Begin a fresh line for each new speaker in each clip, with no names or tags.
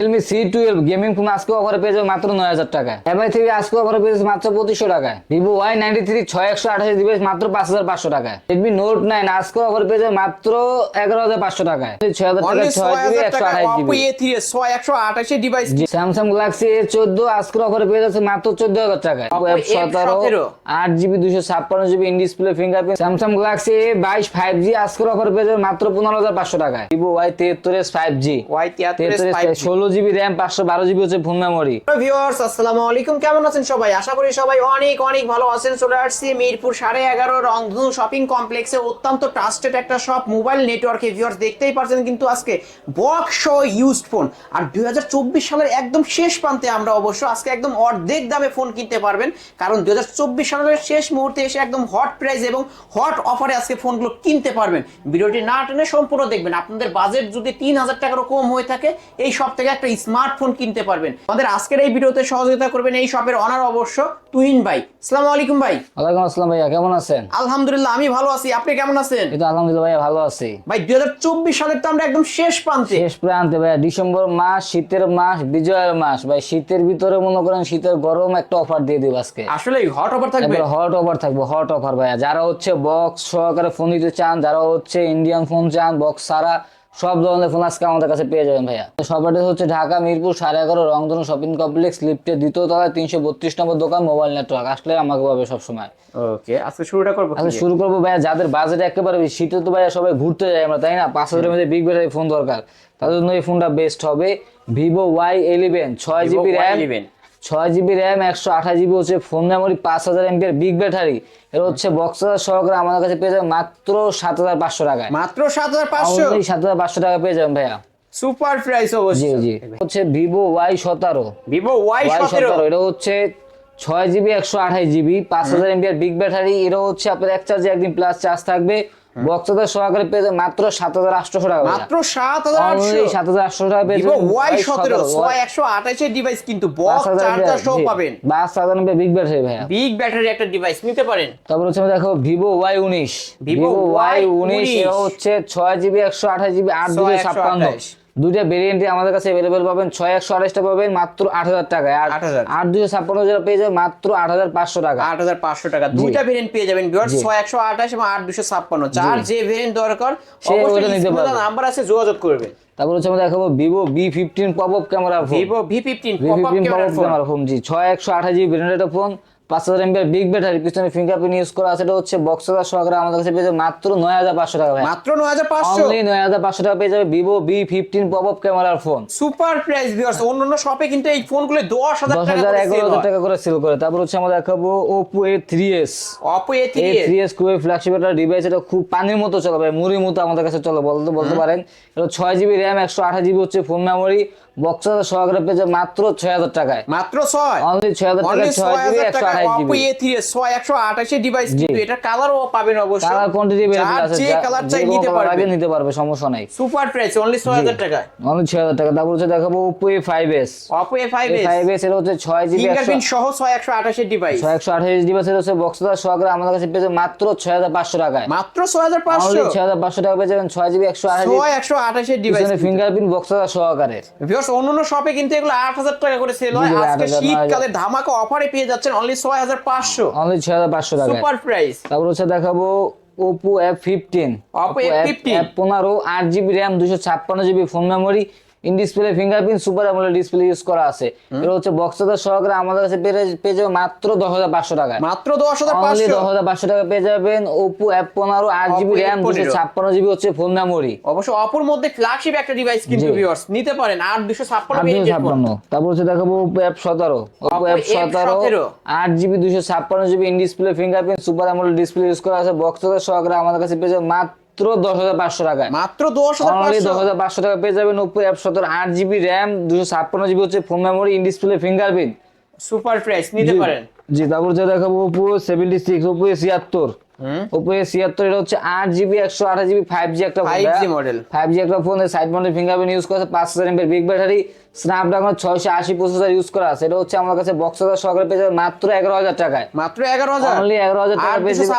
Realme C twelve gaming phone আজকে অফারে পেয়ে যাবে মাত্র নয় হাজার টাকায়। এমআই থেকে আজকে অফারে পেয়ে যাচ্ছে মাত্র পঁচিশশো টাকায়। ভিভো ওয়াই নাইনটি থ্রি ছয় একশো আঠাশ জিবি মাত্র পাঁচ হাজার পাঁচশো টাকায়। রেডমি নোট নাইন আজকে অফারে পেয়ে যাবে মাত্র এগারো হাজার পাঁচশো টাকায়। ছয় হাজার টাকা ছয় জিবি একশো আঠাশ জিবি
ছয় একশো আঠাশি ডিভাইস
স্যামসাং গ্যালাক্সি এ চোদ্দ আজকের অফারে পেয়ে যাচ্ছে মাত্র চোদ্দ হাজার টাকায়। সতেরো
F17
আট জিবি দুশো ছাপ্পান্ন GB in display fingerprint Samsung Galaxy A বাইশ ফাইভ জি আজকের অফারে পেয়ে যাবে মাত্র পনেরো হাজার পাঁচশো টাকায়। ভিভো ওয়াই তেহাত্তর এস ফাইভ জি
ওয়াই
তেহাত্তর ষোলো জিবি র্যাম, পাঁচশো বারো জিবি হচ্ছে ফোন মেমোরি
ভিউয়ার্স, আসসালামু আলাইকুম। কেমন আছেন সবাই? আশা করি সবাই অনেক অনেক ভালো আছেন। চলে আসছি মিরপুর সাড়ে এগারো রংধনু শপিং কমপ্লেক্সে অত্যন্ত ট্রাস্টেড একটা শপ মোবাইল নেটওয়ার্কে ভিউয়ার্স, দেখতেই পারছেন কিন্তু আজকে বক্স ইউজড ফোন আর দু হাজার চব্বিশ সালের একদম শেষ প্রান্তে আমরা অবশ্য আজকে একদম অর্ধেক দামে ফোন কিনতে পারবেন। কারণ দুই হাজার চব্বিশ সালের শেষ মুহূর্তে এসে একদম হট প্রাইস এবং হট অফারে আজকে ফোনগুলো কিনতে পারবেন। ভিডিওটি না টেনে সম্পূর্ণ দেখবেন। আপনাদের বাজেট যদি তিন হাজার টাকারও কম হয়ে থাকে, এই সব থেকে একটা স্মার্টফোন কিনতে পারবেন। আমাদের আজকের এই ভিডিওতে সহযোগিতা করবেন এই শপের অনার অবশ্য তুহিন ভাই। আসসালামু আলাইকুম ভাই।
ওয়ালাইকুম আসসালাম ভাইয়া কেমন আছেন?
আলহামদুলিল্লাহ আমি ভালো আছি। আপনি কেমন আছেন?
এই তো আলহামদুলিল্লাহ ভাইয়া ভালো আছি।
ভাই দুই সালের তো আমরা একদম শেষ প্রান্তে।
শেষ প্রান্তে ভাইয়া ডিসেম্বর মাস শীতের মাস বিজয়ের মাস। ভাই শীতের ভিতরে মনে করেন শীতের গরম একটা অফার দিয়ে দিব আজকে।
আসলে হট অফার থাকবে।
হট অফার থাকবে হট অফার ভাইয়া। যারা হচ্ছে বক্স সহকারে ফোন দিতে চান যারা হচ্ছে ইন্ডিয়ান ফোন চান বক্স ছাড়া সব ধরনের ফোন আজকে আমাদের কাছে পেয়ে যাবেন ভাইয়া। সব অ্যাড্রেস হচ্ছে ঢাকা মিরপুর সাড়ে এগারো রংধনু শপিং কমপ্লেক্স লিফটের দ্বিতীয় তলায় তিনশো বত্রিশ নম্বর দোকান মোবাইল নেটওয়ার্ক আসলে আমাকে পাবে সবসময়।
ওকে আজকে শুরুটা করব
আচ্ছা শুরু করব ভাইয়া যাদের বাজেট একেবারে শীতে তো ভাইয়া সবাই ঘুরতে যায় আমরা তাই না? পাঁচ হাজারের মধ্যে বিগ ব্যাটারি ফোন দরকার। তাদের জন্য এই ফোনটা বেস্ট হবে। ভিভো ওয়াই ইলেভেন ছয় জিবি র্যাম
Y11
ছয় জিবি র্যাম একশো আঠাশ জিবি হচ্ছে ফোন মেমোরি পাঁচ হাজার এমপির বিগ ব্যাটারি এর হচ্ছে বক্সার সহকারে আমাদের কাছে পেয়ে যাবে মাত্র সাত হাজার পাঁচশো টাকায়।
মাত্র সাত হাজার পাঁচশো?
সাত হাজার পাঁচশো টাকা পেয়ে যাবেন ভাইয়া।
সুপার প্রাইস অবশ্যই
জি হচ্ছে ভিভো ওয়াই সতেরো।
ভিভো ওয়াই সতেরো।
এটা হচ্ছে ছয় জিবি একশো আঠাশ জিবি পাঁচ হাজার এমপিআর বিগ ব্যাটারি এটা হচ্ছে আপনার এক চার্জে একদিন প্লাস চার্জ থাকবে। বক্সদের সহকারে পেয়ে যাবে মাত্র সাত হাজার আটশো টাকা
মাত্র সাত হাজার আটশো?
সাত হাজার আটশো টাকা পেয়েছে
ওয়াই সতেরো
17
ছয় একশো আঠাশের ডিভাইস কিন্তু বক্স চার্জার সহ পাবেন।
বাস হাজার বিগ ব্যাটারি ভাইয়া।
বিগ ব্যাটারি একটা ডিভাইস নিতে পারেন।
তারপর হচ্ছে দেখো ভিভো ওয়াই উনিশ। ভিভো ওয়াই উনিশ হচ্ছে ছয় জিবি একশো আঠাশ জিবি আট দুশো ছাপ্পান্ন।
128
দুইটা ভেরিয়েন্টে আমাদের কাছে অ্যাভেলেবেল পাবেন। ছয় একশো আঠাশটা পাবেন মাত্র আট হাজার টাকায়। আর
8,000
আট দুশো ছাপ্পান্ন যেটা পেয়ে যাবে মাত্র আট হাজার পাঁচশো টাকা।
আট হাজার পাঁচশো টাকা। দুইটা ভেরিয়েন্ট পেয়ে যাবেন ভিউয়ার ছয় একশো আঠাশ এবং আট দুশো ছাপ্পান্ন। যার যে ভেরিয়েন্ট দরকার
সে ওইটা নিতে পারবে।
নাম্বার আছে যোগাযোগ করবে
তারপর হচ্ছে আমরা দেখাবো Vivo V fifteen pop up camera phone
Vivo V fifteen
pop up camera phone জি। ছয় একশো আঠাশ জিবি ব্র্যান্ডেড ফোন পাঁচ হাজার এমবিআর বিগ ব্যাটারি পিছনে ফিঙ্গারপ্রিন্ট ইউজ করা আছে এটা হচ্ছে বক্সার সহকারে আমাদের কাছে পেয়ে যাবে মাত্র নয় হাজার পাঁচশো টাকা ভাই।
মাত্র নয় হাজার পাঁচশো?
অনলি নয় হাজার পাঁচশো টাকা পেয়ে যাবে Vivo V fifteen pop up ক্যামেরার ফোন
সুপার প্রাইস ভিউয়ার্স অন্যান্য শপে কিন্তু এই ফোনগুলো দশ হাজার
দশ হাজার এগারো হাজার টাকা করে সেল করে। তারপর হচ্ছে আমরা দেখাবো Oppo A three S
Oppo A three
three S খুবই ফ্ল্যাগশিপ একটা ডিভাইস এটা খুব পানির মতো চলে ভাই মুড়ির মতো আমাদের কাছে চলে বলতে বলতে পারেন। এটা ছয় জিবি র্যাম একশো আঠাশ জিবি হচ্ছে ফোন মেমোরি বক্সার সহকারে পেয়ে যাবে মাত্র ছয় হাজার টাকায়।
মাত্র ছয়?
অনলি ছয় হাজার টাকা
অনলি
ছয় জিবি একশো আঠাশ জিবি
এ থ্রি ছয় একশো আঠাশের ডিভাইস কিন্তু এটা কালারও পাবেন অবশ্যই
কালার কোয়ান্টিটি আছে
যে কালার চাই নিতে
colour আগে নিতে পারবে সমস্যা নাই।
সুপার প্রাইস অনলি ছয় হাজার টাকা
অনলি ছয় হাজার টাকা। তারপর হচ্ছে দেখাবো এর হচ্ছে ছয় জিবি
ফিঙ্গারপ্রিন্ট সহ ছয় একশো আঠাশের ডিভাইস
ছয় একশো আঠাশ ডিভাইস এর হচ্ছে বক্সার সহকারে আমাদের কাছে পেয়ে যাবে মাত্র ছয় হাজার পাঁচশো টাকায়।
মাত্র ছয় হাজার পাঁচশো?
ছয় হাজার পাঁচশো টাকা পেয়ে যাবেন ছয় জিবি একশো আঠাশ
একশো আঠাশের ডিভাইস
ফিঙ্গারপ্রিন্ট বক্সার সহকারে।
ভিউয়ার্স অন্যান্য শপে কিন্তু এগুলো আট হাজার টাকা করে সেল হয়।
জি, জি,
আজকে শীতকালে ধামাকা অফারে পেয়ে যাচ্ছেন অনলি ছয় হাজার পাঁচশো।
অনলি ছয় হাজার পাঁচশো টাকা
সুপার প্রাইস
তারপর হচ্ছে দেখাবো Oppo F fifteen
Oppo
F fifteen পনেরো আট জিবি র্যাম দুশো ছাপ্পান্ন GB phone memory in display fingerprint super AMOLED display use করা আছে। এটা হচ্ছে বক্সাদার সহকারে আমাদের কাছে পেয়ে যাবে মাত্র দশ হাজার পাঁচশো টাকায়।
মাত্র দশ হাজার
অনলি দশ হাজার পাঁচশো টাকা পেয়ে যাবেন ওপো এফ পনেরো আট জিবি র্যাম
F15
ছাপ্পান্ন জিবি হচ্ছে ফোন মেমোরি
অবশ্য অপর মধ্যে ফ্ল্যাগশিপ একটা ডিভাইস কিন্তু ভিউয়ার্স নিতে পারেন। আট দুশো ছাপ্পান্ন
ছাপ্পান্ন। তারপর হচ্ছে দেখাবো ওপো এফ সতেরো। ওপো
Oppo
সতেরো
F17
আট জিবি দুশো ছাপ্পান্ন GB in display fingerprint super AMOLED display use করা আছে। বক্সাদার সহকারে আমাদের কাছে পেয়ে যাবে মাত্র দশ হাজার পাঁচশো টাকায়।
মাত্র দশ হাজার
দশ
পাঁচশো
হাজার পাঁচশো টাকা পেয়ে যাবেন ওপো অ্যাপ সতেরো আট জিবি র্যাম দুশো ছাপ্পান্ন জিবি হচ্ছে phone memory in display fingerprint
super price নিতে পারেন।
জি তারপর হচ্ছে দেখাবো ওপো সেভেন্টি সিক্স ওপো ছিয়াত্তর ওপো এ ছিয়াত্তর এটা হচ্ছে আট জিবি একশো আঠাশ জিবি ফাইভ জি একটা
5G model।
ফাইভ জি একটা phone side mounted fingerprint use করেছে পাঁচ হাজার এমপের বিগ ব্যাটারি স্ন্যাপড্রাগন ছয়শো আশি প্রসেসর ইউজ করা আছে। এটা হচ্ছে আমার কাছে বক্স হাজার সহকারে পেয়ে যাবে মাত্র এগারো হাজার টাকায়।
মাত্র এগারো হাজার?
অনলি এগারো হাজার টাকা পেয়ে যাবে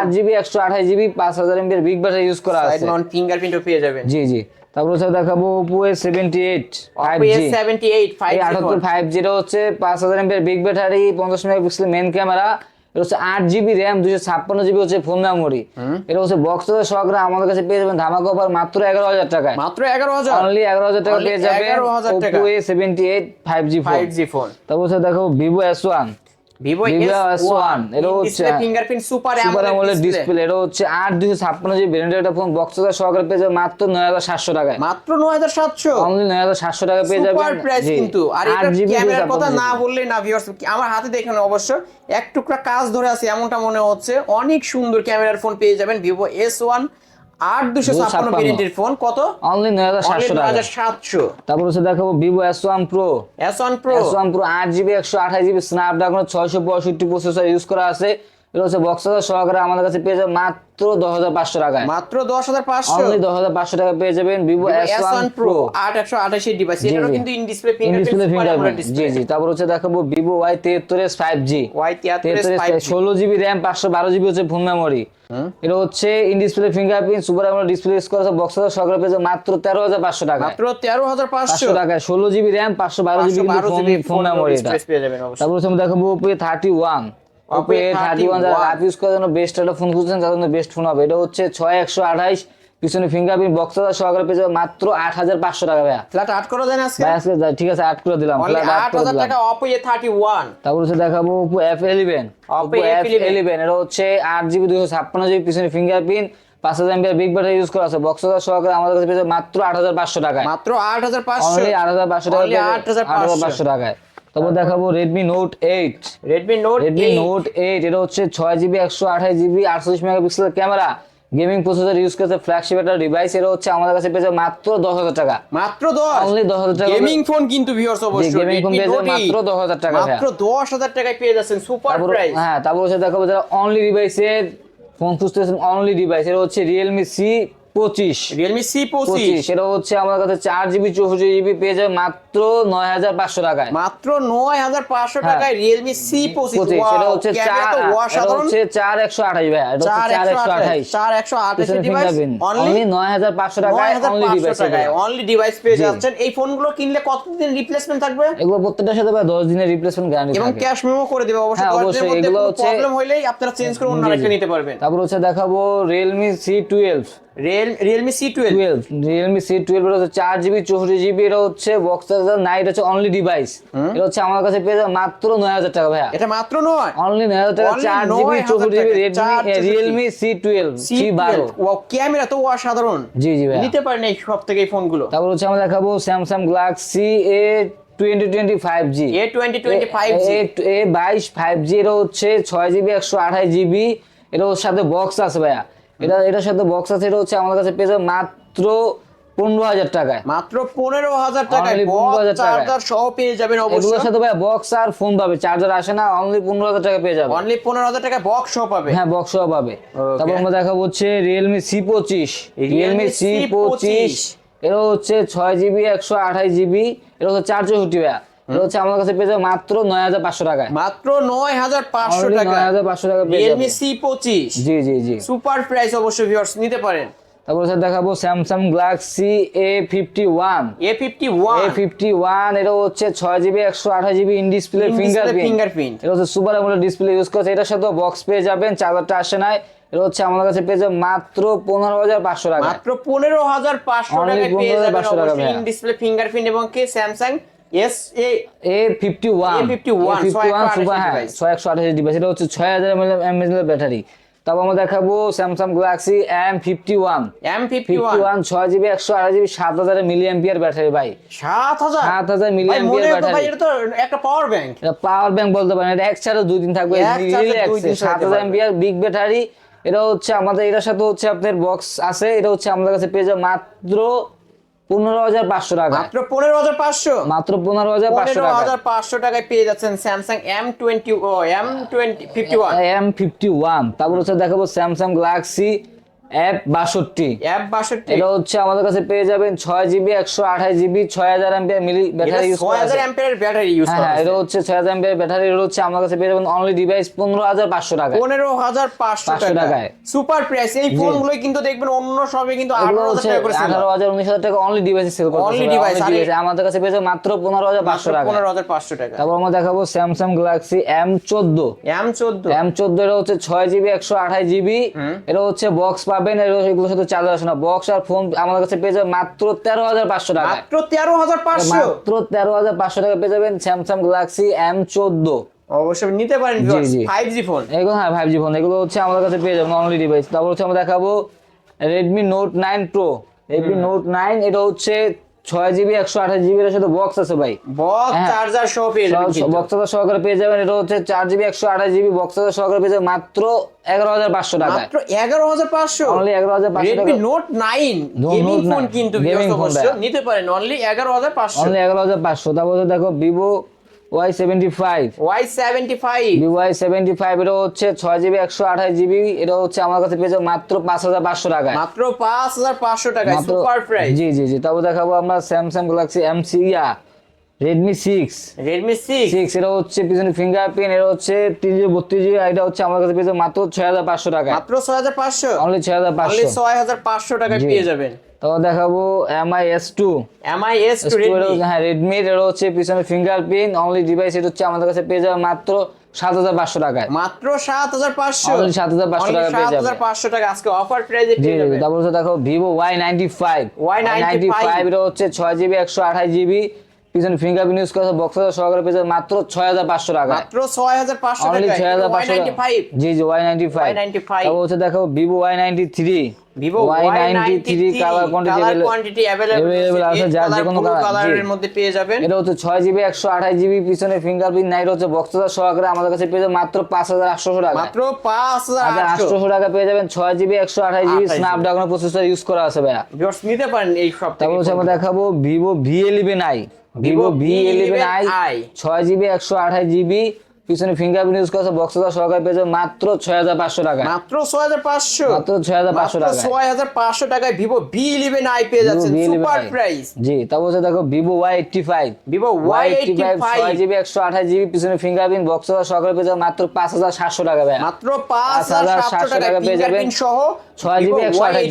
আট জিবি একশো আঠাশ জিবি পাঁচ হাজার এমপের বিগ ব্যাটারি ইউজ করা
সাইড
আছে।
ফিঙ্গারপ্রিন্টও পেয়ে যাবেন।
জি জি। তারপর হচ্ছে দেখাবো Oppo A seventy eight five
Oppo
G
A78 5G
এই আটাত্তর
ফোন
ফাইভ জিরো হচ্ছে পাঁচ হাজার এমপের বিগ ব্যাটারি পঞ্চাশ মেগাপিক্সেল মেন ক্যামেরা এটা হচ্ছে আট জিবি র্যাম দুশো ছাপ্পান্ন জিবি হচ্ছে ফোন মেমোরি এটা হচ্ছে বক্স সহকারে আমাদের কাছে পেয়ে যাবেন ধামাকা অফার মাত্র এগারো হাজার টাকায়।
মাত্র 11000
অনলি এগারো হাজার টাকা পেয়ে যাবেন
11,000 টাকা।
Oppo A seventy eight five G five
G phone
তারপর দেখো Vivo S one
Vivo
Vivo
S1
S1 এটা হচ্ছে
ফিঙ্গারপ্রিন্ট সুপার অ্যামোলেড ডিসপ্লে
এটা হচ্ছে একটা ফোন বক্স সহকারে পেয়ে যাবেন মাত্র নয় হাজার সাতশো টাকায়।
মাত্র 9700
অনলি নয় হাজার সাতশো টাকা পেয়ে যাবেন
সুপার প্রাইস কিন্তু। আর এটা ক্যামেরার কথা না বললেই না ভিউয়ার্স আমার হাতে দেখেন অবশ্য এক টুকরা কাজ ধরে আছে এমনটা মনে হচ্ছে। অনেক সুন্দর ক্যামেরার ফোন পেয়ে যাবেন ভিভো এস ওয়ান আট দুশো ছাপ্পান্ন
256
ভেরিয়েন্টের ফোন। কত?
অনলি নয় হাজার সাতশো টাকা।
হাজার সাতশো।
তারপর হচ্ছে দেখাবো Vivo S one pro
S one pro
S one pro আট জিবি একশো আঠাশ জিবি স্ন্যাপড্রাগন ছয়শো পঁয়ষট্টি প্রসেসর ইউজ করা আছে। হচ্ছে সহকারে আমাদের কাছে পেয়ে যাবে মাত্র দশ হাজার পাঁচশো টাকায়।
মাত্র দশ হাজার পাঁচশো?
অনলি দশ হাজার পাঁচশো টাকা পেয়ে যাবেন ভিভো এস ওয়ান প্রো
আট একশো আঠাশের ডিভাইস এটারও কিন্তু ইন ডিসপ্লে ফিঙ্গারপ্রিন্ট
জি জি। তারপর হচ্ছে দেখাবো ভিভো ওয়াই তেহাত্তর এস ফাইভ জি
ওয়াই
তেহাত্তর ষোলো জিবি র্যাম পাঁচশো বারো জিবি হচ্ছে ফোন মেমোরি এটা হচ্ছে in display fingerprint super AMOLED display use করা বক্সার সহকারে পেয়ে যাবে মাত্র তেরো হাজার পাঁচশো টাকা
মাত্র তেরো হাজার পাঁচশো?
টাকা ষোলো জিবি র্যাম পাঁচশো বারো জিবি ফোন মেমোরি
যাবেন
তারপর হচ্ছে আমরা দেখাবো thirty one
Oppo
Oppo thirty one যারা
31
অ্যাপ ইউজ করার জন্য বেস্ট একটা ফোন খুঁজছেন তাদের জন্য বেস্ট ফোন হবে। এটা হচ্ছে ছয় একশো আঠাইশ পিছনে ফিঙ্গারপ্রিন্ট বক্সার সহকারে পেয়ে যাবে মাত্র আট হাজার পাঁচশো টাকা ভাইয়া।
ফ্ল্যাট আট করা যায় না আজকে
আজকে ঠিক আছে আট করে দিলাম। আট
আট হাজার টাকা অপো এ থার্টি ওয়ান
তারপর হচ্ছে দেখাবো Oppo F eleven Oppo F
F11
eleven এটা হচ্ছে আট জিবি দুশো ছাপ্পান্ন জিবি পিছনে ফিঙ্গারপ্রিন্ট পাঁচ হাজার এমবিআর বিগ ব্যাটারি ইউজ করা আছে। বক্সার সহকারে আমাদের কাছে পেয়ে যাবে মাত্র আট হাজার পাঁচশো টাকায়।
মাত্র আট হাজার পাঁচশো।
আট হাজার পাঁচশো টাকা
Only 8,500
টাকায়। তারপর দেখাবো Redmi Note eight
Redmi Note
Redmi Note eight এটা হচ্ছে ছয় জিবি একশো আঠাশ জিবি আটচল্লিশ মেগাপিক্সেলের ক্যামেরা গেমিং প্রসেসর ইউজ করছে ফ্ল্যাগশিপ একটা ডিভাইস এটা হচ্ছে আমাদের কাছে পেয়েছে মাত্র দশ হাজার টাকা।
মাত্র দশ?
অনলি দশ হাজার টাকা।
গেমিং ফোন কিন্তু ভিউয়ার্স অবশ্যই।
গেমিং ফোন পেয়েছে মাত্র
8
দশ হাজার টাকা
মাত্র দশ হাজার টাকায় পেয়ে যাচ্ছেন সুপার প্রাইস
হ্যাঁ তারপর হচ্ছে দেখাবো যারা অনলি ডিভাইসের ফোন খুঁজতেছেন অনলি ডিভাইস এটা হচ্ছে রিয়েলমি সি পঁচিশ।
রিয়েলমি সি
পঁচিশ।
পঁচিশ
সেটা হচ্ছে আমাদের কাছে চার জিবি চৌষট্টি জিবি পেয়ে যাবে মাত্র নয় হাজার পাঁচশো টাকায়।
মাত্র নয় হাজার পাঁচশো
হ্যাঁ।
টাকায় রিয়েলমি সি পঁচিশ।
সেটা হচ্ছে চার একশো আঠাশ ভাই
চার একশো আঠাশ
আঠাশ।
চার একশো ডিভাইস অনলি
নয় হাজার পাঁচশো
নয়
টাকায় অনলি ডিভাইস
অনলি ডিভাইস পেয়ে যাচ্ছেন। এই ফোনগুলো কিনলে কতদিন রিপ্লেসমেন্ট থাকবে?
এগুলো প্রত্যেকটার সাথে ভাই দশ দিনের রিপ্লেসমেন্ট গ্যারান্টি
এবং ক্যাশ মেমো করে দেবে। অবশ্যই
হ্যাঁ, অবশ্যই, এগুলো হচ্ছে-
প্রবলেম হইলেই আপনারা চেঞ্জ করে অন্য আরেকটা নিতে পারবেন।
তারপর হচ্ছে দেখাবো Realme C twelve
Realme C twelve
Realme C twelve এটা হচ্ছে চার জিবি চৌষট্টি জিবি এটা হচ্ছে বক্স চার্জার নাইট হচ্ছে অনলি ডিভাইস এটা হচ্ছে আমার কাছে পেয়ে যাবে মাত্র নয় হাজার টাকা ভাইয়া।
এটা মাত্র নয়?
অনলি নয় হাজার টাকা চার জিবি
9,000
চৌষট্টি GB Redmi Realme C twelve
C
বারো
ক্যামেরা তো অসাধারণ।
জি জি ভাইয়া।
নিতে পারেন এই সব থেকে এই ফোনগুলো
তারপর হচ্ছে আমরা দেখাবো Samsung Galaxy A twenty twenty five G
A twenty twenty five G
A বাইশ ফাইভ জি হচ্ছে ছয় জিবি একশো আঠাশ জিবি। এটা ওর সাথে বক্স আছে ভাইয়া। এটা এটার সাথে বক্স আছে এটা হচ্ছে আমাদের কাছে পেয়ে যাবে মাত্র পনেরো হাজার টাকায়।
মাত্র পনেরো হাজার টাকায়।
Only 15,000 টাকায়।
চার্জার সহ পেয়ে যাবেন অবশ্যই।
সাথে ভাই বক্স আর ফোন পাবে। চার্জার আসে না অনলি পনেরো হাজার টাকা পেয়ে যাবে।
অনলি পনেরো হাজার টাকা বক্স সহ পাবে।
হ্যাঁ বক্স পাবে। তারপর আমরা দেখাবো হচ্ছে রিয়েলমি সি পঁচিশ। রিয়েলমি সি পঁচিশ। এটা হচ্ছে ছয় জিবি একশো আঠাশ জিবি এটা হচ্ছে চার চৌষট্টি ভাইয়া এটা হচ্ছে আমার কাছে পেয়ে যাবে মাত্র নয় হাজার পাঁচশো টাকায়।
মাত্র নয় হাজার পাঁচশো টাকা
9,500 টাকা পেয়ে
রিয়েলমি সি পঁচিশ।
জি জি জি।
সুপার প্রাইস অবশ্যই ভিউয়ার্স নিতে পারেন।
তারপর স্যার দেখাবো Samsung Galaxy A fifty one
A fifty one
A fifty one এটা হচ্ছে ছয় জিবি একশো আঠাশ GB in display fingerprint
fingerprint
এটা হচ্ছে সুপার অ্যামোলেড ডিসপ্লে ইউজ করছে। এটার সাথে বক্স পেয়ে যাবেন চার্জারটা আসে নাই। এটা হচ্ছে আমাদের কাছে পেয়ে যাবে মাত্র পনেরো হাজার পাঁচশো টাকা
মাত্র পনেরো হাজার পাঁচশো টাকায় পেয়ে
15,500
যাবেন
টাকা
ইন ডিসপ্লে ফিঙ্গারপ্রিন্ট এবং কি Samsung S A
A fifty one
A51,
fifty one
628
super হ্যাঁ ছয় একশো আঠাশ ডিভাইস এটা হচ্ছে ছয় হাজার এমএএচ ব্যাটারি তারপর আমরা দেখাবো Samsung Galaxy M fifty one
M fifty one
ছয় জিবি একশো আড়াই জিবি সাত হাজার মিলি এম্পিয়ার ব্যাটারি ভাই।
সাত হাজার?
সাত হাজার মিলি এম্পিয়ার ব্যাটারি
এটা তো একটা পাওয়ার ব্যাংক
এটা পাওয়ার ব্যাংক বলতে পারেন এটা এক চার্জে দুই দিন থাকবে সাত হাজার এম্পিয়ার বিগ ব্যাটারি এটা হচ্ছে আমাদের এটার সাথে হচ্ছে আপনার বক্স আছে এটা হচ্ছে আমাদের কাছে পেয়ে যাবে মাত্র পনেরো হাজার পাঁচশো টাকা
মাত্র পনেরো হাজার পাঁচশো?
মাত্র পনেরো হাজার পাঁচশো টাকা
হাজার পাঁচশো টাকায় পেয়ে যাচ্ছেন স্যামসাং এম টোয়েন্টি ও M twenty fifty one
M fifty one তারপর হচ্ছে দেখাবো স্যামসাং গ্যালাক্সি অ্যাপ বাষট্টি।
অ্যাপ বাষট্টি।
এটা হচ্ছে আমাদের কাছে পেয়ে যাবেন ছয় জিবি একশো আঠাশ জিবি ছয় হাজার মিলি ব্যাটারি ইউজ
ছয় হাজার ব্যাটারি ইউজ
হ্যাঁ এটা হচ্ছে ছয় হাজার ব্যাটারি এটা হচ্ছে আমার কাছে পেয়ে যাবেন অনলি ডিভাইস পনেরো হাজার পাঁচশো টাকা
পনেরো হাজার পাঁচশো
টাকায়।
সুপার প্রাইস এই ফোনগুলো কিন্তু দেখবেন অন্য সবে কিন্তু আঠারো হাজার করে
আঠারো হাজার উনিশ হাজার টাকা অনলি ডিভাইসে সেল করতে
device, আর-
আমাদের কাছে পেয়ে যাবেন মাত্র পনেরো হাজার পাঁচশো টাকা
পনেরো হাজার পাঁচশো টাকা।
তারপর আমরা দেখাবো স্যামসাং গ্যালাক্সি এম চোদ্দ।
এম চোদ্দ।
এম চোদ্দ এটা হচ্ছে ছয় জিবি একশো আঠাশ জিবি এটা হচ্ছে বক্স পাবেন এগুলোর সাথে চার্জার আছে না। বক্স আর ফোন আমাদের কাছে পেয়ে যাবেন মাত্র তেরো হাজার পাঁচশো টাকা
মাত্র তেরো হাজার পাঁচশো?
মাত্র তেরো হাজার পাঁচশো টাকা পেয়ে যাবেন স্যামসাং গ্যালাক্সি এম চোদ্দ।
অবশ্যই নিতে পারেন
জি, জি।
ফাইভ জি ফোন
এগুলো হ্যাঁ ফাইভ জি ফোন এগুলো হচ্ছে আমাদের কাছে পেয়ে যাবেন অনলি ডিভাইস তারপর হচ্ছে আমরা দেখাবো Redmi Note nine Pro Redmi Note nine এটা হচ্ছে ছয় জিবি একশো আঠাশ জিবি এর সাথে বক্স আছে ভাই।
বক্স। চার্জার সহ পেয়ে যাবেন।
বক্সটা সহকারে পেয়ে যাবেন। এটা হচ্ছে চার জিবি একশো আঠাশ জিবি বক্সটা সহকারে পেয়ে যাবেন মাত্র এগারো হাজার পাঁচশো টাকা
মাত্র এগারো হাজার পাঁচশো?
অনলি এগারো হাজার পাঁচশো টাকা।
নোট নাইন গেমিং ফোন কিন্তু। নিতে পারেন। অনলি এগারো হাজার পাঁচশো।
অনলি এগারো হাজার পাঁচশো। তারপর দেখো Vivo Y seventy five
Y seventy five
Y seventy five এটা হচ্ছে ছয় জিবি একশো আঠাশ জিবি এটা হচ্ছে আমার কাছে পেয়েছে মাত্র পাঁচ হাজার পাঁচশো টাকায়।
মাত্র পাঁচ হাজার পাঁচশো টাকা
মাত্র
সুপার প্রাইস।
জি জি জি তারপর দেখাবো আমরা স্যামসাং গ্যালাক্সি এম সি ইয়া Redmi six
Redmi six
six এটা হচ্ছে পিছনে ফিঙ্গারপ্রিন্ট এটা হচ্ছে তিন জিবি বত্রিশ জিবি এটা হচ্ছে আমার কাছে পেয়ে যাবে মাত্র ছয় হাজার পাঁচশো টাকায়।
মাত্র ছয় হাজার পাঁচশো?
অনলি ছয় হাজার পাঁচশো।
ছয় হাজার পাঁচশো টাকায় পেয়ে যাবেন।
দেখাবো M I S two
MI S two
হ্যাঁ রেডমি এটা হচ্ছে পিছনে ফিঙ্গারপ্রিন্ট অনলি ডিভাইস এটা হচ্ছে আমাদের কাছে পেয়ে যাবে মাত্র সাত হাজার পাঁচশো টাকায়।
মাত্র সাত হাজার পাঁচশো?
Only 7,500 টাকা পেয়ে
সাত। হাজার পাঁচশো টাকা আজকে অফার প্রাইসে
জি
পেয়ে
জি
যাবেন।
তারপর দেখো Vivo Y ninety five
Y95
five এটা হচ্ছে ছয় জিবি একশো আঠাশ জিবি পিছনে ফিঙ্গারপ্রিন্ট ইউজ করা বক্স সহকারে পেয়ে যাবে মাত্র ছয় হাজার পাঁচশো টাকা।
মাত্র ছয় হাজার পাঁচশো
অনলি
টাকা
ছয় হাজার
ওয়াই
পাঁচশো
নাইনটি ফাইভ
জি জি ওয়াই নাইনটি ফাইভ
Y95
তারপর হচ্ছে দেখো Vivo Y ninety three
Vivo
Y ninety three colour
colour quantity
available আছে, যার যে কোনো
কালারের মধ্যে পেয়ে যাবেন।
এটা হচ্ছে ছয় জিবি একশো আঠাশ জিবি পিছনে ফিঙ্গারপ্রিন্ট নাইট হচ্ছে বক্স সহকারে আমাদের কাছে পেয়ে যাবে মাত্র পাঁচ হাজার আটশো টাকা।
মাত্র পাঁচ হাজার
আচ্ছা
আটশো।
আটশোশো টাকা পেয়ে যাবেন ছয় জিবি একশো আঠাশ জিবি
28
স্ন্যাপড্রাগন প্রসেসর ইউজ করা আছে ভাইয়া।
ভিউয়ার্স নিতে পারেন এই সব থেকে
তারপর আমরা দেখাবো Vivo V eleven I Vivo
Vivo
V eleven I
V11i
ছয় জিবি একশো আঠাশ জিবি পিছনে ফিঙ্গারপ্রিন্ট ইউজ করা বক্স সহকারে পেয়ে যাবে মাত্র ছয় হাজার পাঁচশো টাকা
মাত্র ছয় হাজার পাঁচশো?
মাত্র ছয় হাজার পাঁচশো টাকা
ছয় হাজার পাঁচশো টাকায় ভিভো ভি ইলেভেন আই পেয়ে যাচ্ছেন সুপার প্রাইস
জি তারপর হচ্ছে দেখো Vivo Y eighty five
Vivo Y eighty five
ছয় জিবি একশো আঠাশ জিবি পিছনে ফিঙ্গারপ্রিন্ট বক্স সহকারে পেয়ে যাবে মাত্র পাঁচ হাজার সাতশো টাকা ভাইয়া।
মাত্র পাঁচ হাজার সাতশো টাকা
পেয়ে যাবেন
সহ
ছয় জিবি একশো আঠাশ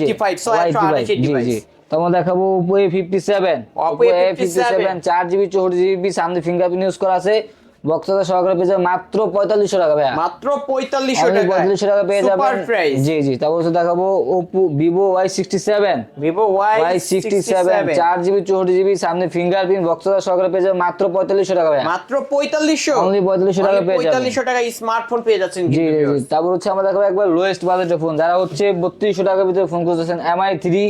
জিবি জি জি। তোমার দেখাবো Oppo A fifty seven
Oppo
Oppo A fifty
A57
seven চার জিবি চৌষট্টি জিবি সামনে ফিঙ্গারপ্রিন্ট ইউজ করা আছে। বক্সটা সহকারে পেয়ে যাবে মাত্র পঁয়তাল্লিশশো টাকা ভাইয়া।
মাত্র পঁয়তাল্লিশশো টাকা
পঁয়তাল্লিশশো টাকা পেয়ে যাবেন। জি জি তারপর হচ্ছে দেখাবো Oppo Vivo Y sixty seven
Vivo Y
sixty seven চার জিবি চৌষট্টি জিবি সামনে ফিঙ্গারপ্রিন্ট বক্সটা সহকারে পেয়ে যাবে মাত্র পঁয়তাল্লিশশো টাকা ভাইয়া।
মাত্র পঁয়তাল্লিশশো।
Only 4500 টাকা পেয়ে যাবেন।
পঁয়তাল্লিশশো টাকা স্মার্টফোন পেয়ে যাচ্ছেন
জি জি, তারপর হচ্ছে আমরা দেখাবো একবার লোয়েস্ট বাজেটের ফোন যারা হচ্ছে বত্রিশশো টাকার ভিতরে ফোন করতেছেন MI three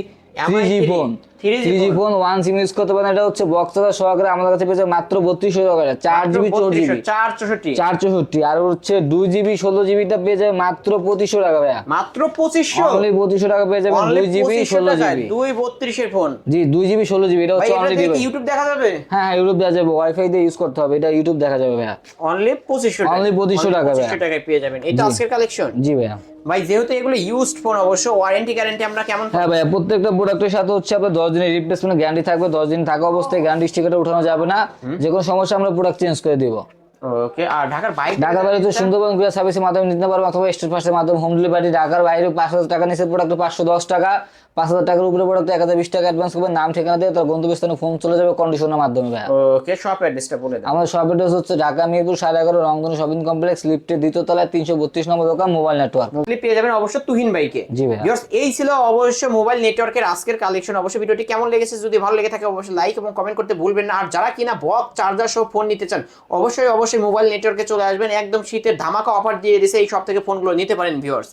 three G phone
3G
three G phone one SIM use করতে পারেন এটা হচ্ছে বক্স সহকারে আমাদের কাছে পেয়েছে মাত্র বত্রিশশো টাকা চার জিবি চৌষট্টি
3200,
জিবি
চার চৌষট্টি।
চার চৌষট্টি আর হচ্ছে দুই জিবি ষোলো জিবিটা পেয়ে যাবে মাত্র পঁচিশশো টাকা ভাইয়া।
মাত্র পঁচিশশো।
অনলি পঁচিশশো টাকা পেয়ে যাবেন দুই জিবি ষোলো জিবি
দুই বত্রিশের ফোন
জি দুই জিবি ষোলো জিবি এটা হচ্ছে অনলি
ইউটিউব দেখা যাবে?
হ্যাঁ হ্যাঁ ইউটিউব দেওয়া যাবে ওয়াইফাই দিয়ে ইউজ করতে হবে এটা ইউটিউব দেখা যাবে ভাইয়া।
অনলি পঁচিশশো
Only 2500 টাকা ভাই।
পঁচিশশো টাকায় পেয়ে যাবেন। এটা আজকের কালেকশন
জি ভাইয়া।
ভাই যেহেতু এগুলো ইউজড ফোন অবশ্য ওয়ারেন্টি গ্যারান্টি আমরা কেমন
হ্যাঁ ভাই প্রত্যেকটা প্রোডাক্টের সাথে হচ্ছে আপনার দশ দিনের রিপ্লেসমেন্ট গ্যারান্টি থাকবে দশ দিন থাকা অবস্থায় গ্যারান্টি স্টিকারটা উঠানো যাবে না। যে কোনো সমস্যা আমরা প্রোডাক্ট চেঞ্জ করে দিব।
ওকে আর ঢাকার বাইরে
ঢাকার বাইরে তো সুন্দরবন গ্যাস সার্ভিসের মাধ্যমে নিতে পারব অথবা স্টেট ফার্স্টের মাধ্যমে হোম ডেলিভারি ঢাকার বাইরে পাঁচ হাজার টাকা নিচে প্রোডাক্ট পাঁচশো দশ টাকা। পাঁচ হাজার টাকার উপরে প্রোডাক্ট এক হাজার বিশ টাকা অ্যাডভান্স করবেন নাম ঠিকানা দিয়ে তার গন্তব্যস্থানে ফোন চলে যাবে কন্ডিশনের মাধ্যমে ভাইয়া
ওকে শপ অ্যাড্রেসটা বলে দাও
আমাদের শপ অ্যাড্রেস হচ্ছে ঢাকা মিরপুর সাড়ে এগারো রংধনু শপিং কমপ্লেক্স লিফটের দ্বিতীয় তলায় তিনশো বত্রিশ নম্বর দোকান মোবাইল নেটওয়ার্ক
পেয়ে যাবেন অবশ্য তুহিন ভাইকে।
জি।
Viewers, এই ছিল অবশ্য মোবাইল নেটওয়ার্কের আজকের কালেকশন অবশ্যই ভিডিওটি কেমন লেগেছে যদি ভালো লেগে থাকে অবশ্যই লাইক এবং কমেন্ট করতে ভুলবেন না। আর যারা কিনা বক্স চার্জার সহ ফোন নিতে চান অবশ্যই অবশ্যই মোবাইল নেটওয়ার্কে চলে আসবেন। একদম শীতের ধামাকা অফার দিয়ে দিয়েছে এই সব থেকে ফোনগুলো নিতে পারেন ভিউয়ার্স